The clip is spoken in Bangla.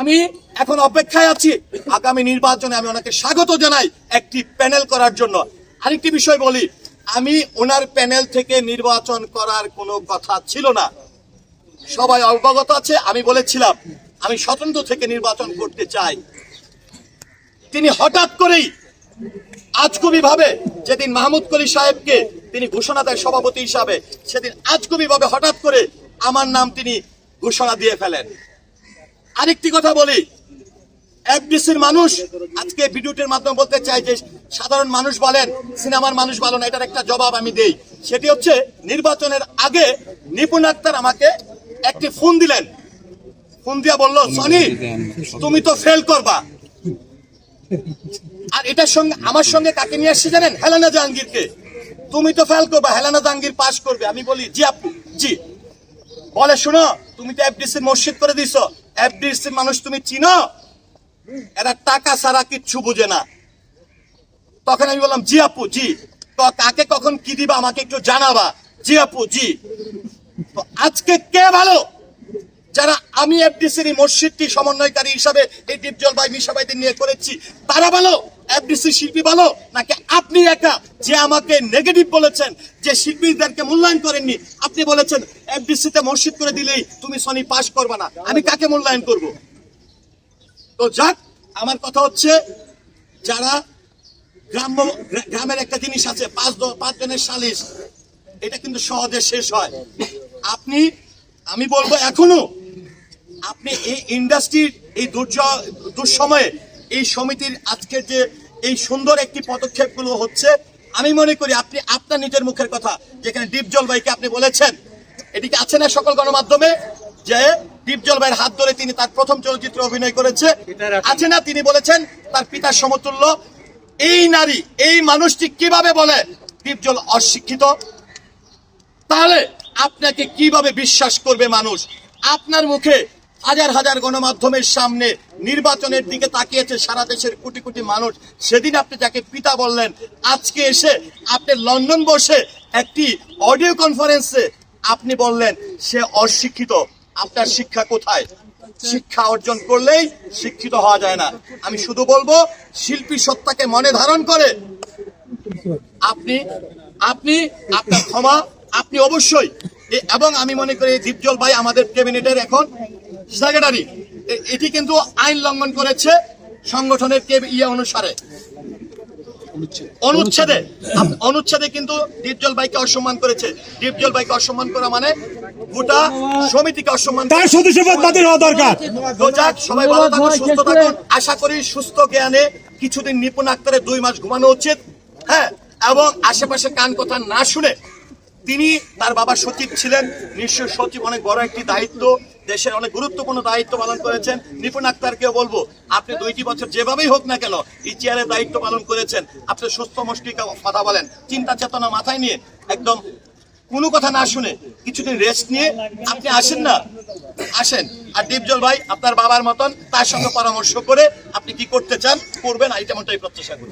আমি এখন অপেক্ষায় আছি। আগামী নির্বাচনে আমি ওনাকে স্বাগত জানাই একটি প্যানেল করার জন্য। আরেকটি বিষয় বলি, আমি ওনার প্যানেল থেকে নির্বাচন করার কোনো কথা ছিল না। সবাই অবগত আছে, আমি বলেছিলাম, আমি স্বতন্ত্র থেকে নির্বাচন করতে চাই। তিনি হঠাৎ করেই আজকবি ভাবে যেদিন মাহমুদ কলি সাহেবকে তিনি ঘোষণা দেয় সভাপতি হিসাবে, সেদিন আজকবি ভাবে হঠাৎ করে আমার নাম তিনি ঘোষণা দিয়ে ফেলেন। আরেকটি কথা বলি। এফডিসির মানুষ আজকে ভিডিওটির মাধ্যমে বলতে চাই যে, সাধারণ মানুষ বলেন, সিনেমার মানুষ বলেন এটার একটা জবাব আমি দেই। সেটি হচ্ছে, নির্বাচনের আগে নিপুণ আক্তার আমাকে একটি ফোন দিলেন। ফোন দিয়া বলল, সনি, তুমি তো ফেল করবা। আর এটার সঙ্গে, আমার সঙ্গে কাকে নিয়ে আসছে জানেন? হেলানা জাহাঙ্গীরকে। তুমি তো ফেল করবা, হেলানা জাহাঙ্গীর পাস করবে। আমি বলি, জি আপু জি। বলে, শোনো, তুমি তো এফডিসি মসজিদ করে দিছো। এফডিসি মানুষ তুমি চিনো? এরা টাকা ছাড়া কিচ্ছু বুঝে না। তখন আমি বললাম, জি আপু, জি। তো কাকে কখন কি দিবা আমাকে একটু জানাবা। জি আপু, জি। তো আজকে কে ভালো? যারা আমি এফডিসির মসজিদটি সমন্বয়কারী হিসাবে এই দীপজল ভাই মিশা নিয়ে করেছি, তারা ভালো? এফডিসি শিল্পী ভালো? নাকি আপনি একা? যে আমাকে নেগেটিভ বলেছেন, যে শিল্পীদেরকে মূল্যায়ন করেননি, আপনি বলেছেন এফডিসি তে মসজিদ করে দিলেই তুমি সনি পাস করবে না। আমি কাকে মূল্যায়ন করব? তো যাক, আমার কথা হচ্ছে, যারা গ্রাম্য গ্রা- গ্রামের একটা জিনিস আছে, পাঁচ দ- পাঁচ জনের সালিশ, এটা কিন্তু সহজে শেষ হয়। আপনি, আমি বলব এখনও, আপনি এই ইন্ডাস্ট্রির এই দুর্যোগ দুঃসময়ে এই সমিতির আজকের যে এই সুন্দর একটি পদক্ষেপগুলো হচ্ছে আমি মনে করি আপনি আপনার নিজের মুখের কথা যেখানে দীপ জলবাইকে আপনি বলেছেন এদিকে আছে না সকল গণমাধ্যমে? যে দীপ জলবাইয়ের হাত ধরে তিনি তার প্রথম চলচ্চিত্রে অভিনয় করেছে। আছে না? তিনি বলেছেন তার পিতার সমতুল্য। এই নারী এই মানুষটি কীভাবে বলে দীপজল অশিক্ষিত? তাহলে আপনাকে কীভাবে বিশ্বাস করবে মানুষ? আপনার মুখে হাজার হাজার গণমাধ্যমের সামনে নির্বাচনের দিকে তাকিয়েছে সারা দেশের কোটি কোটি মানুষ। সেদিন আপনি যাকে পিতা বললেন, আজকে এসে আপনি লন্ডন বসে একটি অডিও কনফারেন্সে আপনি বললেন, সে অশিক্ষিত, আপনার শিক্ষা কোথায়? শিক্ষা অর্জন করলেই শিক্ষিত হওয়া যায় না। আমি শুধু বলব, শিল্পী সত্তাকে মনে ধারণ করে আপনি আপনি আপনার ক্ষমা, আপনি অবশ্যই। এবং আমি মনে করি, দীপজল ভাই আমাদের ক্যাবিনেটের এখন সেক্রেটারি এটি কিন্তু আইন লঙ্ঘন করেছে সংগঠনের কে ইয়ে অনুসারে। অনুচ্ছেদে অনুচ্ছেদে কিন্তু দীপজল ভাইকে অসম্মান করেছে। দীপজল ভাইকে অসম্মান করা মানে গোটা সমিতিকে অসম্মান। তার সদস্যপদ বাতিল হওয়া দরকার। তো যাক, সবাই ভালো থাকুন সুস্থ থাকুন। আশা করি সুস্থ জ্ঞানে কিছুদিন নিপুণ আক্তারে দুই মাস ঘুমানো উচিত। হ্যাঁ এবং আশেপাশে কান কথা না শুনে তিনি তার বাবা সচিব ছিলেন। নিশ্চয় সচিব অনেক বড় একটি দায়িত্ব। দেশের অনেক গুরুত্বপূর্ণ দায়িত্ব পালন করেছেন। নিপুণ আক্তারকেও বলব, আপনি দুইটি বছর যেভাবেই হোক না কেন এই চেয়ারের দায়িত্ব পালন করেছেন। আপনি সুস্থ মস্তিষ্কে কথা বলেন। চিন্তা চেতনা মাথায় নিয়ে একদম কোনো কথা না শুনে কিছুদিন রেস্ট নিয়ে আপনি আসেন না? আসেন। আর দীপজল ভাই, আপনার বাবার মতন তার সঙ্গে পরামর্শ করে আপনি কি করতে চান, করবেন এটা মতোই প্রত্যাশা করি।